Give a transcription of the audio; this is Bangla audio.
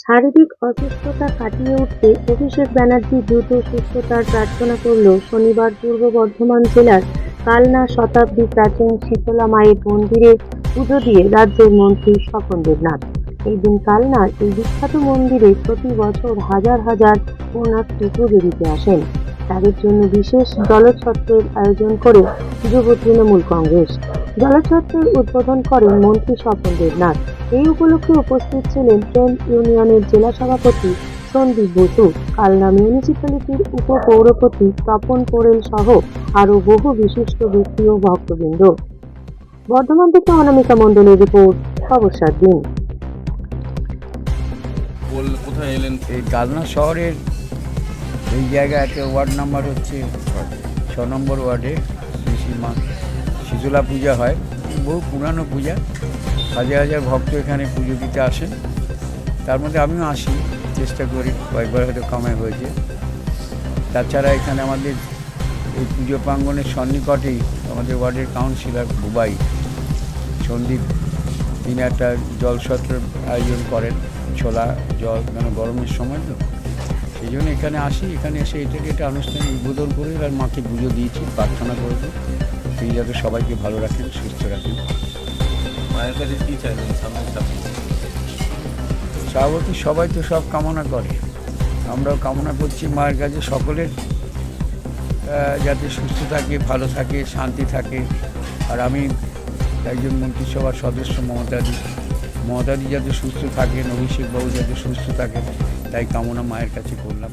শারীরিক অসুস্থতা কাটিয়ে উঠতে অভিষেক ব্যানার্জি দ্রুত সুস্থতার প্রার্থনা করল শনিবার পূর্ব বর্ধমান জেলার কালনা শতাব্দী প্রাচীন শীতলা মায়ের মন্দিরে পুজো দিয়ে রাজ্যের মন্ত্রী স্বপন দেবনাথ। এই দিন কালনার এই বিখ্যাত মন্দিরে প্রতি বছর হাজার হাজার পুণ্যার্থী পুজো দিতে আসেন। তাদের জন্য বিশেষ জলছত্রের আয়োজন করে যুব তৃণমূল কংগ্রেস। জলছত্রের উদ্বোধন করেন মন্ত্রী স্বপন দেবনাথ। এই উপলক্ষে উপস্থিত ছিলেন ট্রেন ইউনিয়নের জেলা সভাপতি সন্দীপ বসু কালনা মিউনিসিপ্যালিটির উপপৌরপতি তপন পোরেল সহ আরও বহু বিশিষ্ট ব্যক্তি ও ভক্তবৃন্দ। বর্ধমান থেকে অনামিকা মণ্ডলের রিপোর্ট খবর সাত দিন। কোথায় এলেন? এই কালনা শহরের এই একটা ওয়ার্ড নাম্বার হচ্ছে ছ নম্বর ওয়ার্ডে শ্রী শ্রী মা শীতলা পূজা হয়। বহু পুরানো পূজা। হাজার হাজার ভক্ত এখানে পুজো দিতে আসেন। তার মধ্যে আমিও আসি, চেষ্টা করি, কয়েকবার হয়তো কামাই হয়েছে। তাছাড়া এখানে আমাদের এই পুজো প্রাঙ্গনের সন্নিকটেই আমাদের ওয়ার্ডের কাউন্সিলর বুবাই সন্দীপ, তিনি একটা জলসত্রের আয়োজন করেন, ছোলা জল মানে গরমের সময় তো। সেই জন্য এখানে আসি, এখানে এসে এটাকে একটা আনুষ্ঠানিক উদ্বোধন করে আর মাকে পুজো দিয়েছি, প্রার্থনা তিনি যাতে সবাইকে ভালো রাখেন সুস্থ রাখেন। মায়ের কাছে কি সামনে স্বাভাবিক সবাই তো সব কামনা করে। আমরাও কামনা করছি মায়ের কাছে সকলের যাতে সুস্থ থাকে ভালো থাকে শান্তি থাকে। আর আমি একজন মন্ত্রিসভার সদস্য মমতাদি। মমতাদি যাতে সুস্থ থাকেন অভিষেকবাবু যাতে সুস্থ থাকেন তাই কামনা মায়ের কাছে করলাম।